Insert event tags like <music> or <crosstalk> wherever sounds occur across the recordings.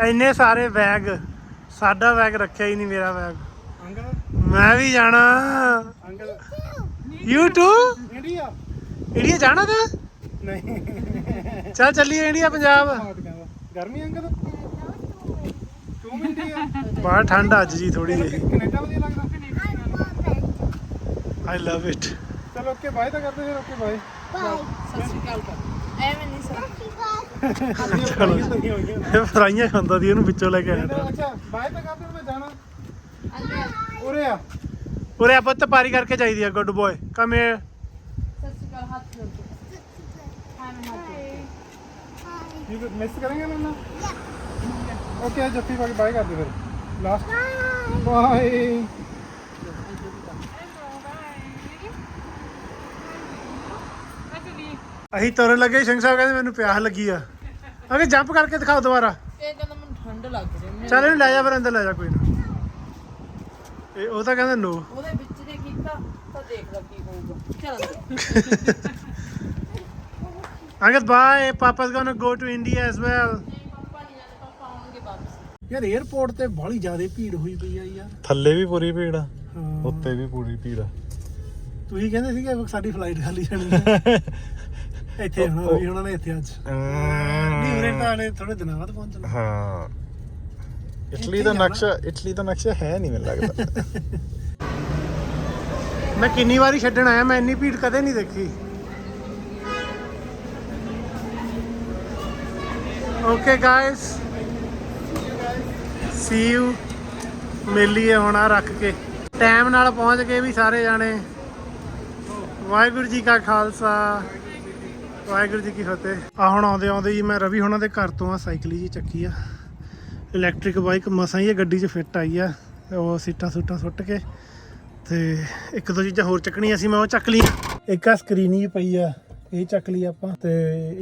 ਇੰਨੇ ਸਾਰੇ ਬੈਗ ਸਾਡਾ ਬੈਗ ਰੱਖਿਆ ਹੀ ਨਹੀਂ ਮੇਰਾ ਬੈਗ। ਅੰਕਲ? ਮੈਂ ਵੀ ਜਾਣਾ। Uncle? You to India? India ਜਾਣਾ ਤਾਂ? ਨਹੀਂ। ਚੱਲ ਚੱਲੀਏ ਇੰਡੀਆ ਪੰਜਾਬ। ਬਾਤ ਕਹਿੰਦਾ ਗਰਮੀ ਅੰਕਲ? ਤੂੰ ਵੀ ਇੰਡੀਆ? ਬਾਹਰ ਠੰਡ ਅੱਜ ਜੀ ਥੋੜੀ ਜਿਹੀ। ਕੈਨੇਡਾ ਵਧੀਆ ਲੱਗਦਾ? ਆਈ ਲਵ ਇਟ ਚਲ ਓਕੇ ਬਾਏ ਤਾਂ ਕਰਦੇ ਫਿਰ ਓਕੇ ਬਾਏ। ਸਤਿ ਸ਼੍ਰੀ ਅਕਾਲ। ਕਰ ਐਵੇਂ ਨਹੀਂ ਸਰ। ਇਹ ਫਰਾਈਆਂ ਖਾਂਦਾ ਦੀ ਇਹਨੂੰ ਵਿੱਚੋਂ ਲੈ ਕੇ ਆਇਆ ਤਾ। ਅੱਛਾ ਬਾਏ ਤਾਂ ਕਰਦੇ ਮੈਂ ਜਾਣਾ? ਉਰੇ ਆ। ਉਰੇ ਆਪਾਂ ਤਪਾਰੀ ਕਰਕੇ ਚਾਹੀਦੀ ਆ ਗੁੱਡ ਬॉय ਕਮ ਹੇਅਰ ਸਤਿ ਸ਼੍ਰੀ ਅਕਾਲ ਹੱਥ ਜੋੜ ਕੇ ਐਵੇਂ ਹੱਥ ਜੋੜ ਕੇ। ਕੀ ਮਿਸ ਕਰਾਂਗੇ ਮੈਨੂੰ ਓਕੇ ਜੱਫੀ ਪਾ ਕੇ ਬਾਏ ਕਰਦੇ ਫਿਰ। ਲਾਸਟ ਬਾਏ ਅਸੀਂ ਤੁਰਨ ਲੱਗੇ ਸਿੰਘ ਸਾਹਿਬ ਕਹਿੰਦੇ ਮੈਨੂੰ ਪਿਆਸ ਲੱਗੀ ਆ। ਅਗੇ ਜੰਪ ਕਰਕੇ ਦਿਖਾਓ ਦੁਬਾਰਾ। ਇਹ ਕਹਿੰਦਾ ਮੈਨੂੰ ਠੰਡ ਲੱਗ ਰਹੀ ਹੈ। ਚੱਲ ਇਹਨੂੰ ਲੈ ਜਾ ਫਿਰ ਅੰਦਰ ਲੈ ਜਾ ਕੋਈ ਨਾ। ਇਹ ਉਹ ਤਾਂ ਕਹਿੰਦਾ ਨੋ ਉਹਦੇ ਵਿੱਚ ਨੇ ਕੀਤਾ ਤਾਂ ਦੇਖ ਲੈ ਕੀ ਹੋਊਗਾ। ਚੱਲ। ਅੰਦਰ Angad bye papa's gonna go to India as well ਨਹੀਂ ਪਾਪਾ ਨਹੀਂ ਜਾਂਦੇ ਪਾਪਾ ਆਉਣਗੇ ਵਾਪਸ। ਯਾਰ 에어ਪੋਰਟ ਤੇ ਬੜੀ ਜ਼ਿਆਦਾ ਭੀੜ ਹੋਈ ਪਈ ਆ ਯਾਰ। ਥੱਲੇ ਵੀ ਪੂਰੀ ਭੀੜ ਆ ਹਾਂ। ਉੱਤੇ ਵੀ ਪੂਰੀ ਭੀੜ ਆ। ਤੁਸੀਂ ਕਹਿੰਦੇ ਸੀਗੇ ਵੀ ਸਾਡੀ ਫਲਾਈਟ ਖਾਲੀ ਜਾਣੀ ਹੈ <laughs> ਇੱਥੇ ਹੁਣ ਰਵੀ ਉਹਨਾਂ ਨੇ ਇੱਥੇ ਅੱਜ। ਨਹੀਂ ਉਰੇ ਤਾਂ ਥੋੜੇ ਦਿਨਾਂ ਬਾਅਦ ਪਹੁੰਚਣਾ ਹਾਂ। ਇਟਲੀ ਦਾ। ਨਕਸ਼ਾ ਇਟਲੀ ਦਾ ਨਕਸ਼ਾ ਹੈ ਨਹੀਂ ਮੈਨੂੰ ਲੱਗਦਾ। <laughs> ਮੈਂ ਕਿੰਨੀ ਵਾਰੀ ਛੱਡਣ ਆਇਆ ਮੈਂ ਇੰਨੀ ਭੀੜ ਕਦੇ ਨਹੀਂ ਦੇਖੀ। ਓਕੇ ਗਾਇਸ ਸੀ ਯੂ ਮਿਲੀਏ ਹੁਣ ਆ ਰੱਖ ਕੇ। ਟਾਈਮ ਨਾਲ ਪਹੁੰਚ ਗਏ ਵੀ ਸਾਰੇ ਜਾਣੇ। ਵਾਹਿਗੁਰੂ ਜੀ ਕਾ ਖਾਲਸਾ। ਵਾਹਿਗੁਰੂ ਜੀ ਕੀ ਫਤਿਹ। ਆ ਹੁਣ ਆਉਂਦੇ ਆਉਂਦੇ ਜੀ ਮੈਂ ਰਵੀ ਹੁਣਾਂ ਦੇ ਘਰ ਤੋਂ ਆ, ਸਾਈਕਲ ਜੀ ਚੱਕੀ ਆ। ਇਲੈਕਟ੍ਰਿਕ ਬਾਈਕ ਮਸਾਂ ਹੀ ਇਹ ਗੱਡੀ 'ਚ ਫਿੱਟ ਆਈ ਆ। ਉਹ ਸੀਟਾਂ ਸੂਟਾਂ ਸੁੱਟ ਕੇ ਤੇ ਇੱਕ ਦੋ ਚੀਜ਼ਾਂ ਹੋਰ ਚੱਕਣੀਆਂ ਸੀ, ਮੈਂ ਉਹ ਚੱਕ ਲਈਆਂ। ਇੱਕ ਆ ਸਕਰੀਨ ਹੀ ਪਈ ਆ, ਇਹ ਚੱਕ ਲਈ ਆਪਾਂ ਤੇ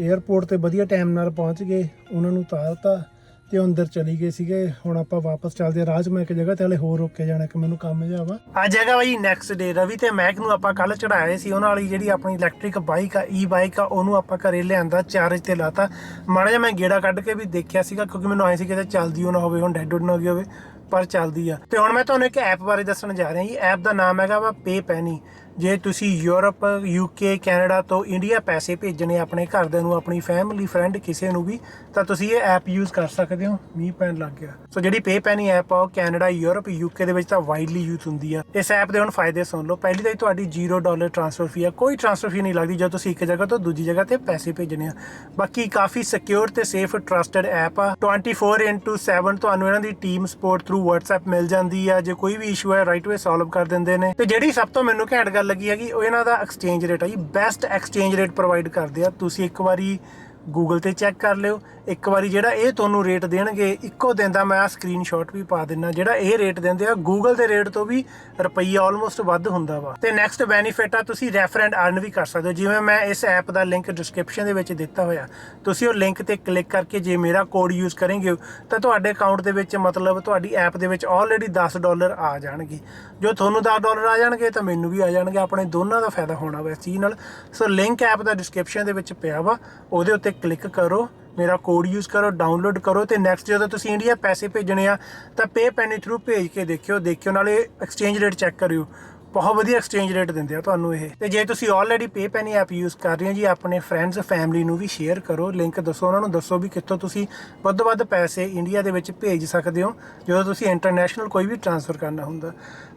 에어ਪੋਰਟ ਤੇ ਵਧੀਆ ਟਾਈਮ ਨਾਲ ਪਹੁੰਚ ਗਏ, ਉਹਨਾਂ ਨੂੰ ਉਤਾਰਤਾ ਤੇ ਉਹ ਅੰਦਰ ਚਲੀ ਗਏ ਸੀਗੇ। ਹੁਣ ਆਪਾਂ ਵਾਪਸ ਚੱਲਦੇ ਆ ਰਾਜ, ਮੈਂ ਇੱਕ ਜਗ੍ਹਾ ਤੇ ਹਲੇ ਹੋਰ ਰੁਕ ਕੇ ਜਾਣਾ ਕਿ ਮੈਨੂੰ ਕੰਮ ਜਾਵਾ ਅੱਜ ਹੈਗਾ ਬਾਈ ਨੈਕਸਟ ਡੇ ਰਵੀ ਤੇ ਮਹਿਕ ਨੂੰ ਆਪਾਂ ਕੱਲ ਚੜਾਏ ਸੀ। ਉਹਨਾਂ ਵਾਲੀ ਜਿਹੜੀ ਆਪਣੀ ਇਲੈਕਟ੍ਰਿਕ ਬਾਈਕ ਆ ਈ ਬਾਈਕ ਆ, ਉਹਨੂੰ ਆਪਾਂ ਘਰੇ ਲਿਆਂਦਾ ਚਾਰਜ ਤੇ ਲਾਤਾ। ਮਾੜਾ ਜਿਹਾ ਮੈਂ ਗੇੜਾ ਕੱਢ ਕੇ ਵੀ ਦੇਖਿਆ ਸੀਗਾ, ਕਿਉਂਕਿ ਮੈਨੂੰ ਆਏ ਸੀ ਕਿਤੇ ਚੱਲਦੀ ਉਹ ਨਾ ਹੋਵੇ, ਹੁਣ ਡੈਡ ਨਾ ਹੋ ਗਈ ਹੋਵੇ। ਪਰ ਚੱਲਦੀ ਆ। ਤੇ ਹੁਣ ਮੈਂ ਤੁਹਾਨੂੰ ਇੱਕ ਐਪ ਬਾਰੇ ਦੱਸਣ ਜਾ ਰਿਹਾ ਜੀ। ਐਪ ਦਾ ਨਾਮ ਹੈਗਾ ਵਾ ਪੇ ਪੈਨੀ ਜੇ ਤੁਸੀਂ ਯੂਰਪ ਯੂਕੇ ਕੈਨੇਡਾ ਤੋਂ ਇੰਡੀਆ ਪੈਸੇ ਭੇਜਣੇ ਆਪਣੇ ਘਰਦਿਆਂ ਨੂੰ, ਆਪਣੀ ਫੈਮਿਲੀ ਫਰੈਂਡ ਕਿਸੇ ਨੂੰ ਵੀ, ਤਾਂ ਤੁਸੀਂ ਇਹ ਐਪ ਯੂਜ਼ ਕਰ ਸਕਦੇ ਹੋ। ਮੀਂਹ ਪੈਣ ਲੱਗ ਗਿਆ। ਸੋ ਜਿਹੜੀ ਪੇ ਪੈਨੀ ਐਪ ਆ, ਉਹ ਕੈਨੇਡਾ, ਯੂਰਪ ਯੂਕੇ ਦੇ ਵਿੱਚ ਤਾਂ ਵਾਈਡਲੀ ਯੂਜ਼ ਹੁੰਦੀ ਆ। ਇਸ ਐਪ ਦੇ ਹੁਣ ਫਾਇਦੇ ਸੁਣ ਲਓ। ਪਹਿਲੀ ਤਾਂ ਇਹ ਤੁਹਾਡੀ 0 ਡਾਲਰ ਟ੍ਰਾਂਸਫਰ ਫੀ ਆ। ਕੋਈ ਟ੍ਰਾਂਸਫਰ ਫੀ ਨਹੀਂ ਲੱਗਦੀ। ਜਦੋਂ ਤੁਸੀਂ ਇੱਕ ਜਗ੍ਹਾ ਤੋਂ ਦੂਜੀ ਜਗ੍ਹਾ ਤੇ ਪੈਸੇ ਭੇਜਣੇ ਆ। ਬਾਕੀ ਕਾਫੀ ਸਿਕਿਉਰ ਤੇ ਸੇਫ ਟਰਸਟਡ ਐਪ ਆ। 24/7 ਤੁਹਾਨੂੰ ਇਹਨਾਂ ਦੀ ਟੀਮ ਸਪੋਰਟ ਥਰੂ WhatsApp ਮਿਲ ਜਾਂਦੀ ਆ, ਜੇ ਕੋਈ ਵੀ ਇਸ਼ੂ ਹੈ ਰਾਈਟ ਵੇ ਸੋਲਵ ਕਰ ਦਿੰਦੇ ਨੇ। ਤੇ ਜਿਹੜੀ ਸਭ ਤੋਂ ਮੈਨੂੰ ਘੈਂਟ ਗੱਲ ਲੱਗੀ ਹੈਗੀ, ਉਹ ਇਹਨਾਂ ਦਾ ਐਕਸਚੇਂਜ ਰੇਟ ਆ ਜੀ। ਬੈਸਟ ਐਕਸਚੇਂਜ ਰੇਟ ਪ੍ਰੋਵਾਈਡ ਕਰਦੇ ਆ। ਤੁਸੀਂ ਇੱਕ ਵਾਰੀ ਗੂਗਲ ਤੇ ਚੈੱਕ ਕਰ ਲਿਓ। ਇੱਕ ਵਾਰੀ ਜਿਹੜਾ ਇਹ ਤੁਹਾਨੂੰ ਰੇਟ ਦੇਣਗੇ, ਇੱਕੋ ਦਿਨ ਦਾ ਮੈਂ ਆ ਸਕਰੀਨਸ਼ਾਟ ਵੀ ਪਾ ਦਿੰਨਾ, ਜਿਹੜਾ ਇਹ ਰੇਟ ਦਿੰਦੇ ਆ ਗੂਗਲ ਦੇ ਰੇਟ ਤੋਂ ਵੀ ਰੁਪਈਆ ਆਲਮੋਸਟ ਵੱਧ ਹੁੰਦਾ ਵਾ। ਤੇ ਨੈਕਸਟ ਬੈਨੀਫਿਟ ਆ, ਤੁਸੀਂ ਰੈਫਰੈਂਡ ਅਰਨ ਵੀ ਕਰ ਸਕਦੇ ਹੋ। ਜਿਵੇਂ ਮੈਂ ਇਸ ਐਪ ਦਾ ਲਿੰਕ ਡਿਸਕ੍ਰਿਪਸ਼ਨ ਦੇ ਵਿੱਚ ਦਿੱਤਾ ਹੋਇਆ, ਤੁਸੀਂ ਉਹ ਲਿੰਕ ਤੇ ਕਲਿੱਕ ਕਰਕੇ ਜੇ ਮੇਰਾ ਕੋਡ ਯੂਜ਼ ਕਰਨਗੇ, ਤਾਂ ਤੁਹਾਡੇ ਅਕਾਊਂਟ ਦੇ ਵਿੱਚ ਮਤਲਬ ਤੁਹਾਡੀ ਐਪ ਦੇ ਵਿੱਚ ਆਲਰੇਡੀ 10 ਡਾਲਰ ਆ ਜਾਣਗੇ। ਜੋ ਤੁਹਾਨੂੰ 10 ਡਾਲਰ ਆ ਜਾਣਗੇ, ਤਾਂ ਮੈਨੂੰ ਵੀ ਆ ਜਾਣਗੇ। ਆਪਣੇ ਦੋਨਾਂ ਦਾ ਫਾਇਦਾ ਹੋਣਾ ਵਾ ਇਸ ਚੀਜ਼ ਨਾਲ। ਸੋ ਲਿੰਕ ਐਪ ਦਾ ਡਿਸਕ੍ਰਿਪਸ਼ਨ ਦੇ ਵਿੱਚ ਪਿਆ ਵਾ, ਉਹਦੇ ਉੱਤੇ ਕਲਿੱਕ ਕਰੋ। ਮੇਰਾ ਕੋਡ ਯੂਜ਼ ਕਰੋ ਡਾਊਨਲੋਡ ਕਰੋ ਤੇ ਨੈਕਸਟ ਜਦੋਂ ਤੁਸੀਂ ਇੰਡੀਆ ਪੈਸੇ ਭੇਜਣੇ ਆ, ਤਾਂ ਪੇਪੈਨੀ ਥਰੂ ਭੇਜ ਕੇ ਦੇਖਿਓ ਦੇਖਿਓ, ਨਾਲੇ ਐਕਸਚੇਂਜ ਰੇਟ ਚੈੱਕ ਕਰਿਓ। ਬਹੁਤ ਵਧੀਆ ਐਕਸਚੇਂਜ ਰੇਟ ਦਿੰਦੇ ਆ ਤੁਹਾਨੂੰ ਇਹ। ਤੇ ਜੇ ਤੁਸੀਂ ਆਲਰੇਡੀ ਪੇਅਪੈਨੀ ਐਪ ਯੂਜ਼ ਕਰ ਰਹੇ ਹੋ ਜੀ, ਆਪਣੇ ਫਰੈਂਡਸ ਫੈਮਿਲੀ ਨੂੰ ਵੀ ਸ਼ੇਅਰ ਕਰੋ। ਲਿੰਕ ਦੱਸੋ, ਉਹਨਾਂ ਨੂੰ ਦੱਸੋ ਵੀ ਕਿੱਥੋਂ ਤੁਸੀਂ ਵੱਧ ਤੋਂ ਵੱਧ ਪੈਸੇ ਇੰਡੀਆ ਦੇ ਵਿੱਚ ਭੇਜ ਸਕਦੇ ਹੋ, ਜਦੋਂ ਤੁਸੀਂ ਇੰਟਰਨੈਸ਼ਨਲ ਕੋਈ ਵੀ ਟ੍ਰਾਂਸਫਰ ਕਰਨਾ ਹੁੰਦਾ।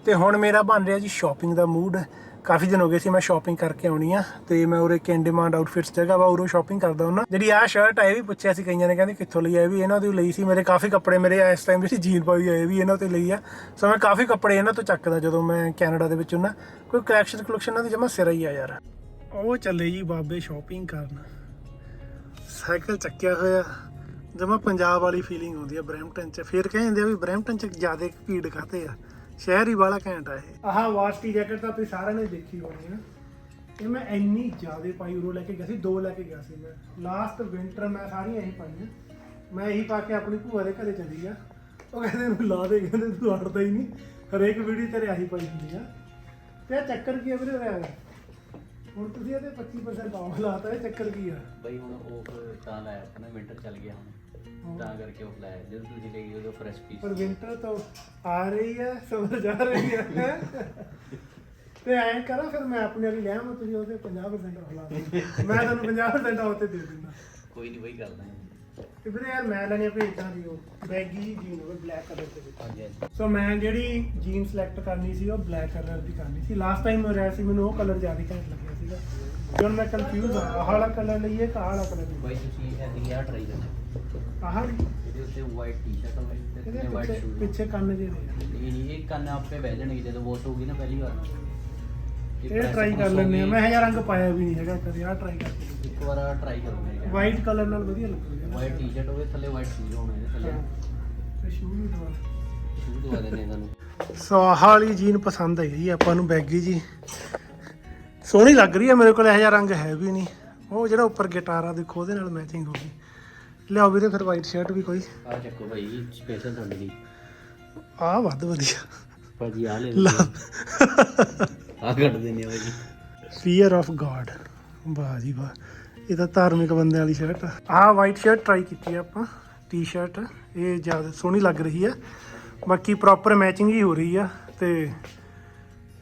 ਤੇ ਹੁਣ ਮੇਰਾ ਬਣ ਰਿਹਾ ਜੀ ਸ਼ਾਪਿੰਗ ਦਾ ਮੂਡ ਕਾਫੀ ਦਿਨ ਹੋ ਗਏ ਸੀ ਮੈਂ ਸ਼ਾਪਿੰਗ ਕਰਕੇ ਆਉਣੀ ਆ ਤੇ ਮੈਂ ਉਰੇ ਕੈਨ ਡਿਮਾਂਡ ਆਊਟਫਿਟਸ ਜਗ੍ਹਾ ਵਾ, ਉਰੋਂ ਸ਼ਾਪਿੰਗ ਕਰਦਾ ਹੁੰਦਾ ਜਿਹੜੀ ਆਹ ਸ਼ਰਟ ਆ, ਇਹ ਵੀ ਪੁੱਛਿਆ ਸੀ ਕਈਆਂ ਨੇ, ਕਹਿੰਦੇ ਕਿੱਥੋਂ ਲਈ ਆ, ਇਹ ਵੀ ਇਹਨਾਂ ਤੋਂ ਲਈ ਸੀ। ਮੇਰੇ ਕਾਫੀ ਕੱਪੜੇ ਮੇਰੇ ਇਸ ਟਾਈਮ ਜਿਹੜੀ ਜੀਨ ਪਾਈ ਆ ਵੀ ਇਹਨਾਂ ਤੋਂ ਲਈ ਆ। ਸੋ ਮੈਂ ਕਾਫੀ ਕੱਪੜੇ ਇਹਨਾਂ ਤੋਂ ਚੱਕਦਾ ਜਦੋਂ ਮੈਂ ਕੈਨੇਡਾ ਦੇ ਵਿੱਚ ਹੁੰਦਾ ਕੋਈ ਕਲੈਕਸ਼ਨ ਕਲੈਕਸ਼ਨ ਇਹਨਾਂ ਦੀ ਜਮਾ ਸਿਰਾ ਹੀ ਆ ਯਾਰ। ਉਹ ਚੱਲੇ ਜੀ ਬਾਬੇ ਸ਼ਾਪਿੰਗ ਕਰਨ। ਸਾਈਕਲ ਚੱਕਿਆ ਹੋਇਆ। ਜਮਾ ਪੰਜਾਬ ਵਾਲੀ ਫੀਲਿੰਗ ਆਉਂਦੀ ਆ ਬਰੈਂਪਟਨ ਚ। ਫਿਰ ਕਹਿੰਦੇ ਆ ਵੀ ਬਰੈਂਪਟਨ ਚ ਜ਼ਿਆਦਾ ਭੀੜ ਖਾਤੇ ਆ? ਸ਼ਹਿਰ ਹੀ ਵਾਲਾ ਘੈਂਟ ਆ ਇਹ। ਆਹ ਵਾਸਟੀ ਜੈਕਟ ਤਾਂ ਤੁਸੀਂ ਸਾਰਿਆਂ ਨੇ ਦੇਖੀ ਹੋਣੀ ਆ ਇਹ ਮੈਂ ਇੰਨੀ ਜ਼ਿਆਦਾ ਪਾਈ ਉਰੋ ਲੈ ਕੇ ਗਿਆ ਸੀ ਦੋ ਲੈ ਕੇ ਗਿਆ ਸੀ ਮੈਂ। ਲਾਸਟ ਵਿੰਟਰ ਮੈਂ ਸਾਰੀਆਂ ਇਹੀ ਪਾਈਆਂ। ਮੈਂ ਇਹੀ ਪਾ ਕੇ ਆਪਣੀ ਭੂਆ ਦੇ ਘਰੇ ਚਲੀ ਗਿਆ। ਉਹ ਕਹਿੰਦੇ ਨੂੰ ਲਾ ਦੇ ਕਹਿੰਦੇ ਤੂੰ ਹਟਦਾ ਹੀ ਨਹੀਂ। ਹਰੇਕ ਵੀਡੀਓ ਤੇਰੇ ਆਹੀ ਪਾਈ ਹੁੰਦੀ ਆ। ਤੇ ਇਹ ਚੱਕਰ ਕੀ ਆ ਵੀਰੇ ਹੋਇਆ ਹੁਣ ਤੁਸੀਂ ਇਹਦੇ 25% ਆਫ ਲਾਤਾ ਇਹ ਚੱਕਰ ਕੀ ਆ? ਬਈ ਹੁਣ ਉਹ ਤਾਂ ਲਾਇਆ ਆਪਣਾ ਵਿੰਟਰ ਚੱਲ ਗਿਆ ਹੁਣ। ਤਾਂ ਕਰਕੇ ਉਹ ਲਾਇਆ ਜਦੋਂ ਤੁਸੀਂ ਲੈ ਗਏ ਉਦੋਂ ਫਰੈਸ਼ ਪੀਸ ਪਰ ਵਿੰਟਰ ਤਾਂ ਆ ਰਹੀ ਹੈ ਸਮਰ ਜਾ ਰਹੀ ਹੈ। ਤੇ ਐਂ ਕਰਾਂ ਫਿਰ ਮੈਂ ਆਪਣੇ ਵਾਲੀ ਲੈ ਆਵਾਂ ਤੁਸੀਂ ਉਹਦੇ 50% ਆਫ ਲਾ ਦਿਓ। ਮੈਂ ਤੁਹਾਨੂੰ 50% ਆਫ ਤੇ ਦੇ ਦਿੰਦਾ। ਕੋਈ ਨਹੀਂ ਬਈ ਕਰਦਾ ਹਾਂ ਤੇ ਵੀਰੇ ਯਾਰ ਮੈਂ ਲੈਣੀ ਆ ਭੇਜਾਂ ਦੀ ਉਹ ਬੈਗੀ ਜੀਨ ਹੋਵੇ ਬਲੈਕ ਕਲਰ ਦੇ ਵਿੱਚ। ਹਾਂਜੀ ਹਾਂਜੀ। ਸੋ ਮੈਂ ਜਿਹੜੀ ਜੀਨ ਸਿਲੈਕਟ ਕਰਨੀ ਸੀ ਉਹ ਬਲੈਕ ਕਲਰ ਦੀ ਕਰਨੀ ਸੀ। ਲਾਸਟ ਟਾਈਮ ਮੈਂ ਰਿਹਾ ਸੀ ਮੈਨੂੰ ਉਹ ਕਲਰ ਜ਼ਿਆਦਾ ਘੈਂਟ ਲੱਗਿਆ ਸੀਗਾ। ਤੇ ਹੁਣ ਮੈਂ ਕਨਫਿਊਜ਼ ਆ ਆਹ ਵਾਲਾ ਕਲਰ ਲਈਏ ਕਿ ਆਹ ਵਾਲਾ ਕਲਰ ਲਈਏ? ਬਾਈ ਤੁਸੀਂ ਐਸੀ ਆ ਟਰਾਈ ਕਰਨਾ। ਵਾਲੀ? ਇਹਦੇ ਉੱਤੇ ਵਾਈਟ ਟੀ-ਸ਼ਰਟ ਹੋਵੇ ਤੇ ਇਹਦੇ ਵਾਈਟ ਸ਼ੂਜ਼ ਪਿੱਛੇ ਕੰਨ ਜੇ ਨੇ ਨਹੀਂ ਨਹੀਂ ਇਹ ਕੰਨ ਆਪੇ ਬਹਿ ਜਾਣਗੇ ਜਦੋਂ ਵਾਸ਼ ਹੋਊਗੀ ਨਾ ਪਹਿਲੀ ਵਾਰ। ਇਹ press ਟਰਾਈ ਕਰ press ਲੈਂਦੇ ਆ। ਹੋਊਗੀ। ਮੈਂ ਇਹ ਰੰਗ ਪਾਇਆ ਵੀ ਨਹੀਂ ਹੈਗਾ ਕਦੇ ਆਹ ਟਰਾਈ ਕਰਕੇ ਇੱਕ ਵਾਰ ਟਰਾਈ ਕਰੋ ਖਿਆਲ ਵਾਈਟ ਕਲਰ ਨਾਲ ਵਧੀਆ ਲੱਗੂਗਾ ਵਾਈਟ ਟੀ-ਸ਼ਰਟ ਹੋਵੇ ਥੱਲੇ ਵਾਈਟ ਸ਼ੂਜ਼ ਹੋਣ ਇਹਦੇ ਥੱਲੇ। ਤੇ ਸ਼ੂ ਵੀ ਦਵਾ ਸ਼ੂਜ਼ ਦਵਾ ਦਿੰਦੇ ਆ ਤੁਹਾਨੂੰ। ਸੋ ਆਹ ਵਾਲੀ ਜੀਨ ਪਸੰਦ ਆਈ ਜੀ ਆਪਾਂ ਨੂੰ ਬੈਗੀ ਜੀ। ਸੋਹਣੀ ਲੱਗ ਰਹੀ ਹੈ ਮੇਰੇ ਕੋਲ ਇਹੋ ਜਿਹਾ ਰੰਗ ਹੈ ਵੀ ਨਹੀਂ। ਉਹ ਜਿਹੜਾ ਉੱਪਰ ਗਿਟਾਰ ਆ ਦੇਖੋ ਉਹਦੇ ਨਾਲ ਮੈਚਿੰਗ ਹੋ ਗਈ। ਲਿਆਓ ਵੀਰੇ ਫਿਰ ਵਾਈਟ ਸ਼ਰਟ ਵੀ ਕੋਈ। ਆ ਚੱਕੋ ਭਾਈ ਸਪੈਸ਼ਲ ਤੁਹਾਡੇ ਲਈ। ਆਹ ਵੱਧ ਵਧੀਆ। ਭਾਜੀ ਆ ਲੈ ਲਾ। ਆ ਕੱਢ ਦਿੰਦੇ ਆ ਭਾਜੀ। ਫੀਅਰ ਆਫ ਗॉड ਵਾਹ ਜੀ ਵਾਹ। ਇਹ ਤਾਂ ਧਾਰਮਿਕ ਬੰਦੇ ਵਾਲੀ ਸ਼ਰਟ ਆ। ਆਹ ਵਾਈਟ ਸ਼ਰਟ ਟਰਾਈ ਕੀਤੀ ਆ ਆਪਾਂ। ਟੀ-ਸ਼ਰਟ ਇਹ ਜ਼ਿਆਦਾ ਸੋਹਣੀ ਲੱਗ ਰਹੀ ਆ। ਬਾਕੀ ਪ੍ਰੋਪਰ ਮੈਚਿੰਗ ਹੀ ਹੋ ਰਹੀ ਆ। ਤੇ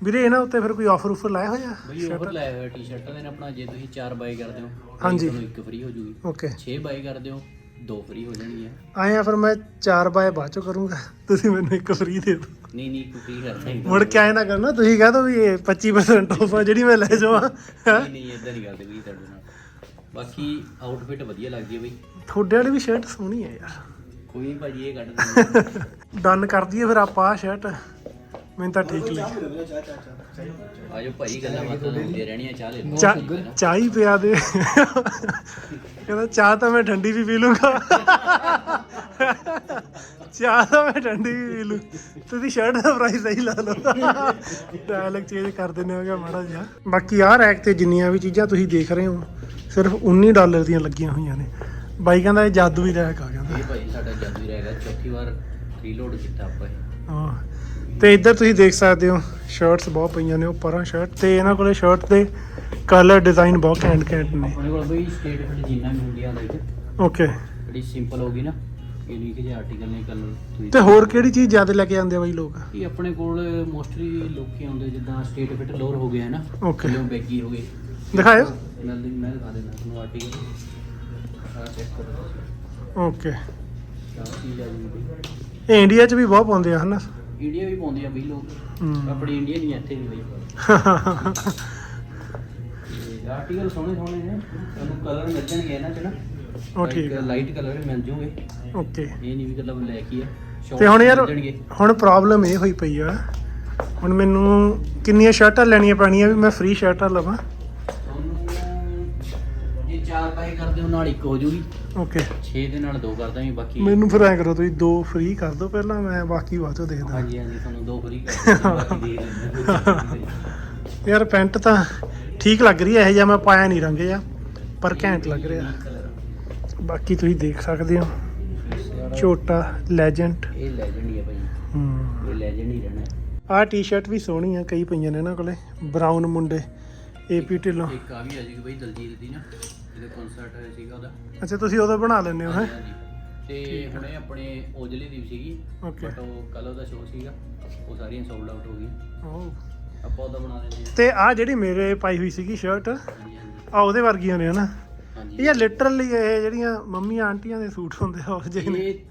ਵੀਰੇ ਇਹਨਾਂ ਉੱਤੇ ਫਿਰ ਕੋਈ ਆਫਰ ਉਫਰ ਲਾਇਆ ਹੋਇਆ ਬਈ ਓਵਰ ਲਾਇਆ ਹੋਇਆ ਟੀ-ਸ਼ਰਟਾਂ ਦੇ ਨਾਲ ਆਪਣਾ ਜੇ ਤੁਸੀਂ 4 ਬਾਈ ਕਰਦੇ ਹੋ ਹਾਂਜੀ। ਤੁਹਾਨੂੰ ਇੱਕ ਫ੍ਰੀ ਹੋ ਜੂਗੀ। ਓਕੇ 6 ਬਾਈ ਕਰਦੇ ਹੋ ਦੋ ਫ੍ਰੀ ਹੋ ਜਾਣਗੀਆਂ। ਆਏ ਆ ਫਿਰ ਮੈਂ 4 ਬਾਏ ਬਾਅਦ ਚੋਂ ਕਰੂੰਗਾ। ਤੁਸੀਂ ਮੈਨੂੰ ਇੱਕ ਫ੍ਰੀ ਦੇ ਦਿਓ। ਨਹੀਂ ਨਹੀਂ ਇੱਕ ਫ੍ਰੀ ਕਰਦਾ ਹੀ ਮੁੜ ਕੇ ਆਏ ਨਾ ਕਰਨਾ ਤੁਸੀਂ ਕਹਿ ਦੋ ਵੀ ਇਹ 25% ਆਫ ਆ ਜਿਹੜੀ ਮੈਂ ਲੈ ਜਾਵਾਂ। ਨਹੀਂ ਨਹੀਂ ਇਦਾਂ ਨਹੀਂ ਕਰਦੇ ਬਈ ਤੁਹਾਡੇ ਨਾਲ। ਬਾਕੀ ਆਊਟਫਿਟ ਵਧੀਆ ਲੱਗਦੀ ਹੈ ਬਈ। ਤੁਹਾਡੇ ਵਾਲੀ ਵੀ ਸ਼ਰਟ ਸੋਹਣੀ ਹੈ ਯਾਰ। ਕੋਈ ਨਹੀਂ ਭਾਜੀ ਇਹ ਕੱਢ ਦਿੰਦੇ ਡਨ <laughs> ਕਰ ਦਈਏ ਫਿਰ ਆਪਾਂ ਆਹ ਸ਼ਰਟ ਮੈਨੂੰ ਤਾਂ ਠੀਕ ਲੱਗੀ। ਆਜੋ ਭਾਈ ਗੱਲਾਂ ਬਾਤਾਂ ਹੁੰਦੀਆਂ ਰਹਿਣੀਆਂ ਚਾਹ ਲੈ ਲਓ। ਚਾਹ ਚਾਹ ਹੀ ਪਿਆ ਦੇ। ਕਹਿੰਦਾ ਚਾਹ ਤਾਂ ਮੈਂ ਠੰਡੀ ਵੀ ਪੀ ਲੂੰਗਾ। ਚਾਹ ਤਾਂ ਮੈਂ ਠੰਡੀ ਵੀ ਪੀ ਲੂ। ਤੁਸੀਂ ਸ਼ਰਟ ਦਾ ਪ੍ਰਾਈਸ ਸਹੀ ਲਾ ਲਓ। ਡਾਇਲੌਗ ਚੇਂਜ ਕਰ ਦਿੰਦੇ ਹੋਗਾ ਮਾੜਾ ਜਿਹਾ। ਬਾਕੀ ਆਹ ਰੈਕ ਤੇ ਜਿੰਨੀਆਂ ਵੀ ਚੀਜ਼ਾਂ ਤੁਸੀਂ ਦੇਖ ਰਹੇ ਹੋ ਸਿਰਫ 19 ਡਾਲਰ ਦੀਆਂ ਲੱਗੀਆਂ ਹੋਈਆਂ ਨੇ। ਬਾਈ ਕਹਿੰਦਾ ਇਹ ਜਾਦੂ ਹੀ ਰੈਕ ਆ ਕਹਿੰਦਾ। ਇਹ ਭਾਈ ਸਾਡਾ ਜਾਦੂ ਰਹੇਗਾ ਚੌਥੀ ਵਾਰ ਰੀਲੋਡ ਕੀਤਾ ਆਪਾਂ ਇਹ। ਹਾਂ। ਤੇ ਇੱਧਰ ਤੁਸੀਂ ਦੇਖ ਸਕਦੇ ਹੋ ਸ਼ਰਟਸ ਬਹੁਤ ਪਈਆਂ ਨੇ ਉੱਪਰਾਂ ਸ਼ਰਟ ਤੇ ਇਹਨਾਂ ਕੋਲੇ ਸ਼ਰਟ ਦੇ ਕਲਰ ਡਿਜ਼ਾਈਨ ਬਹੁਤ ਘੈਂਟ ਘੈਂਟ ਨੇ। ਆਪਣੇ ਕੋਲ ਬਈ ਸਟੇਟ ਫਿਟ ਜਿੰਨਾ ਵੀ ਹੁੰਦੀਆਂ ਦੇਖ ਓਕੇ ਬੜੀ ਸਿੰਪਲ ਹੋਗੀ ਨਾ ਯੂਨੀਕ ਜਿਹੇ ਆਰਟੀਕਲ ਨੇ ਕਲਰ ਤੁਸੀਂ ਤੇ ਹੋਰ ਕਿਹੜੀ ਚੀਜ਼ ਜ਼ਿਆਦਾ ਲੈ ਕੇ ਆਉਂਦੇ ਆ ਬਾਈ ਲੋਕ? ਇਹ ਆਪਣੇ ਕੋਲ ਮੋਸਟਲੀ ਲੋਕੀ ਆਉਂਦੇ ਜਿੱਦਾਂ ਸਟੇਟ ਫਿਟ ਲੋਅਰ ਹੋ ਗਿਆ ਹੈ ਨਾ? ਓਕੇ ਥੱਲੇ ਬੈਗੀ ਹੋ ਗਏ। ਦਿਖਾਇਓ। ਮੈਂ ਮੈਂ ਦਿਖਾ ਦਿੰਦਾ ਤੁਹਾਨੂੰ ਆਰਟੀਕਲ ਆ ਚੈੱਕ ਕਰੋ ਤੁਸੀਂ। ਓਕੇ ਇਹ ਇੰਡੀਆ 'ਚ ਵੀ ਬਹੁਤ ਪਾਉਂਦੇ ਆ ਹਨਾ? ਇੰਡੀਆ ਵੀ ਪਾਉਂਦੇ ਆ ਬਈ ਲੋਕ। ਆਪਣੀ ਇੰਡੀਆ ਨਹੀਂ ਇੱਥੇ ਵੀ ਬਈ। ਆਰਟੀਕਲ ਸੋਹਣੇ ਸੋਹਣੇ ਨੇ। ਤੁਹਾਨੂੰ ਕਲਰ ਮਿਲ ਜਾਣਗੇ ਇਹਨਾਂ ਚ ਨਾ। ਉਹ ਠੀਕ ਲਾਈਟ ਕਲਰ ਮਿਲ ਜੂਗੇ। ਓਕੇ। ਇਹ ਨਹੀਂ ਵੀ ਮਤਲਬ ਲੈ ਕੇ ਆ। ਤੇ ਹੁਣ ਯਾਰ। ਹੁਣ ਪ੍ਰੋਬਲਮ ਇਹ ਹੋਈ ਪਈ ਆ। ਹੁਣ ਮੈਨੂੰ ਕਿੰਨੀਆਂ ਸ਼ਰਟਾਂ ਲੈਣੀਆਂ ਪੈਣੀਆਂ ਵੀ ਮੈਂ ਫ੍ਰੀ ਸ਼ਰਟਾਂ ਲਵਾਂ। ਤੁਹਾਨੂੰ ਜੇ ਚਾਰ ਪੈਸੇ ਕਰਦੇ ਹੋ ਨਾਲ ਇੱਕ ਹੋ ਜੂਗੀ। ਓਕੇ। 6 ਦੇ ਨਾਲ ਦੋ ਕਰ ਦਾਂਗੇ ਬਾਕੀ ਮੈਨੂੰ ਫਿਰ ਐਂ ਕਰੋ ਤੁਸੀਂ ਦੋ ਫ੍ਰੀ ਕਰ ਦਿਓ ਪਹਿਲਾਂ ਮੈਂ ਬਾਕੀ ਬਾਅਦ ਚੋਂ ਦੇਖਦਾ। ਹਾਂਜੀ ਹਾਂਜੀ ਤੁਹਾਨੂੰ ਦੋ ਫਰੀ ਕਰ ਦਾਂਗੇ ਬਾਕੀ ਦੇ ਲੈਂਦੇ ਯਾਰ ਪੈਂਟ ਤਾਂ ਠੀਕ ਲੱਗ ਰਹੀ ਹੈ ਇਹ ਜਿਹਾ ਮੈਂ ਪਾਇਆ ਨਹੀਂ ਰੰਗ ਜਿਹਾ ਪਰ ਘੈਂਟ ਲੱਗ ਰਿਹਾ। ਬਾਕੀ ਤੁਸੀਂ ਦੇਖ ਸਕਦੇ ਹੋ ਛੋਟਾ ਲੈਜੈਂਡ ਇਹ ਲੈਜੈਂਡ ਹੀ ਆ ਭਾਈ। ਹੂੰ। ਇਹ ਲੈਜੈਂਡ ਹੀ ਰਹਿਣਾ ਆਹ ਟੀ-ਸ਼ਰਟ ਵੀ ਸੋਹਣੀ ਆ ਕਈ ਪਈਆਂ ਨੇ ਇਹਨਾਂ ਕੋਲੇ ਬਰਾਊਨ ਮੁੰਡੇ। ਏਪੀ ਢਿੱਲੋਂ ਇੱਕ ਆ ਵੀ ਆ ਜੀ ਬਈ ਦਲਜੀਤ ਦੀ ਨਾ ਜਿਹਦੇ ਕਨਸਰਟ ਹੋਇਆ ਸੀਗਾ ਉਹਦਾ। ਅੱਛਾ ਤੁਸੀਂ ਉਹਦਾ ਬਣਾ ਲੈਂਦੇ ਹੋ ਹੈ? ਹਾਂਜੀ। ਤੇ ਹੁਣੇ ਆਪਣੇ ਓਜਲੀ ਦੀ ਸੀਗੀ ਬਟ ਉਹ ਕੱਲ ਉਹਦਾ ਸ਼ੋਅ ਸੀਗਾ ਉਹ ਸਾਰੀਆਂ ਸੋਲਡ ਆਊਟ ਹੋ ਗਈਆਂ। ਆਪਾਂ ਉਹਦਾ ਬਣਾ ਲੈਂਦੇ ਹਾਂ। ਤੇ ਆਹ ਜਿਹੜੀ ਮੇਰੇ ਪਾਈ ਹੋਈ ਸੀਗੀ ਸ਼ਰਟ ਆ ਹਾਂਜੀ। ਹਾਂਜੀ ਉਹਦੇ ਵਰਗੀਆਂ ਨੇ ਹਨਾ? ਹਾਂਜੀ ਇਹ ਲਿਟਰਲੀ ਇਹ ਜਿਹੜੀਆਂ ਮੰਮੀਆਂ ਆਂਟੀਆਂ ਦੇ ਸੂਟ ਹੁੰਦੇ ਆ ਉਹ ਜਿਹੇ ਨੇ। ਇਹ ਕਹਿਣ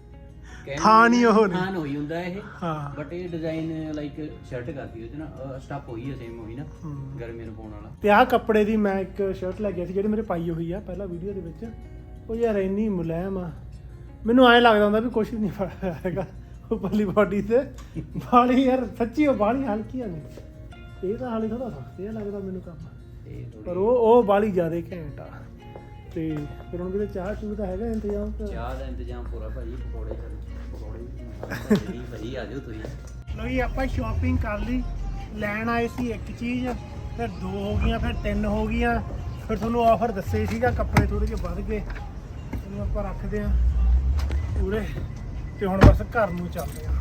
ਥਾਂ ਨਹੀਂ ਉਹ ਨਹੀਂ। ਥਾਂ ਹੋਈ ਹੁੰਦਾ ਇਹ। ਹਾਂ। ਬਟ ਇਹ ਡਿਜ਼ਾਈਨ ਲਾਈਕ ਸ਼ਰਟ ਕਰਦੀ ਉਹਦੇ ਨਾਲ। ਸਟਾਪ ਹੋਈ ਹੈ ਸੇਮ ਹੋਈ ਨਾ ਹਮ। ਗਰਮੀ ਨੂੰ ਪਾਉਣ ਵਾਲਾ। ਤੇ ਆਹ ਕੱਪੜੇ ਦੀ ਮੈਂ ਇੱਕ ਸ਼ਰਟ ਲੈ ਗਿਆ ਸੀ ਜਿਹੜੀ ਮੇਰੇ ਪਾਈ ਹੋਈ ਆ ਪਹਿਲਾਂ ਵੀਡੀਓ ਦੇ ਵਿੱਚ। ਉਹ ਯਾਰ ਇੰਨੀ ਮੁਲਾਇਮ ਆ। ਮੈਨੂੰ ਐਂ ਲੱਗਦਾ ਹੁੰਦਾ ਵੀ ਕੁਝ ਨਹੀਂ ਪਾਇਆ ਹੈਗਾ ਉੱਪਰਲੀ ਬਾਡੀ ਤੇ। ਬਾਲੀ ਯਾਰ ਸੱਚੀ ਉਹ ਬਾਲੀ ਹਲਕੀ ਆ ਨੇ। ਇਹ ਤਾਂ ਹਾਲੇ ਥੋੜਾ ਸਖਤ ਜਿਹਾ ਲੱਗਦਾ ਮੈਨੂੰ ਕੰਮ। ਤੇ ਪਰ ਥੋੜੀ ਉਹ ਉਹ ਬਾਲੀ ਜ਼ਿਆਦਾ ਘੈਂਟ ਆ। ਤੇ ਫਿਰ ਹੁਣ ਵੀ ਚਾਹ ਚੂਹ ਦਾ ਹੈਗਾ ਇੰਤਜ਼ਾਮ ਤੇ? ਚਾਹ ਦਾ ਇੰਤਜ਼ਾਮ ਪੂਰਾ ਭਾਜੀ ਪਕੌੜੇ ਪਕੌੜੇ ਵੀ <laughs> ਭਾਜੀ ਆ ਜਾਓ ਤੁਸੀਂ। ਲੋ ਜੀ ਆਪਾਂ ਸ਼ਾਪਿੰਗ ਕਰ ਲਈ। ਲੈਣ ਆਏ ਸੀ ਇੱਕ ਚੀਜ਼ ਫਿਰ ਦੋ ਹੋ ਗਈਆਂ ਫਿਰ ਤਿੰਨ ਹੋ ਗਈਆਂ। ਫਿਰ ਤੁਹਾਨੂੰ ਆਫਰ ਦੱਸੇ ਸੀਗਾ ਕੱਪੜੇ ਥੋੜੇ ਜਿਹੇ ਵੱਧ ਗਏ। ਇਹਨੂੰ ਆਪਾਂ ਰੱਖਦੇ ਆ ਪੂਰੇ ਤੇ ਹੁਣ ਬਸ ਘਰ ਨੂੰ ਚੱਲਦੇ ਆ